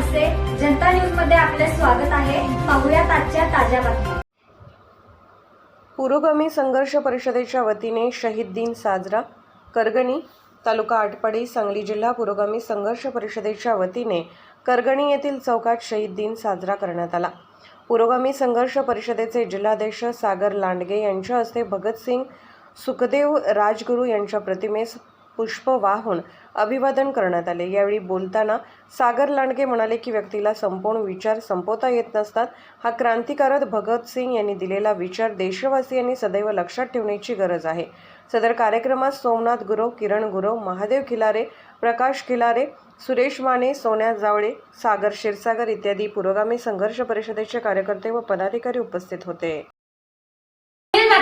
जनता न्यूजमध्ये आपले स्वागत आहे. पाहुयात आजच्या ताज्या बातम्या. पुरोगामी संघर्ष परिषदेच्या वतीने शहीद दिन साजरा. करगणी तालुका आटपाडी सांगली जिल्हा पुरोगामी संघर्ष परिषदेच्या वतीने करगणी येथील चौकात शहीद दिन साजरा करण्यात आला. पुरोगामी संघर्ष परिषदेचे जिल्हाध्यक्ष सागर लांडगे यांच्या हस्ते भगतसिंग सुखदेव राजगुरू यांच्या प्रतिमेस पुष्प वाहून अभिवादन करण्यात आले. यावेळी बोलताना सागर लांडगे म्हणाले की व्यक्तीला संपूर्ण विचार संपवता येत नसतात. हा क्रांतिकारक भगतसिंग यांनी दिलेला विचार देशवासियांनी सदैव लक्षात ठेवण्याची गरज आहे. सदर कार्यक्रमात सोमनाथ गुरव किरण गुरव महादेव खिलारे प्रकाश खिलारे सुरेश माने सोन्या जावळे सागर क्षीरसागर इत्यादी पुरोगामी संघर्ष परिषदेचे कार्यकर्ते व पदाधिकारी उपस्थित होते.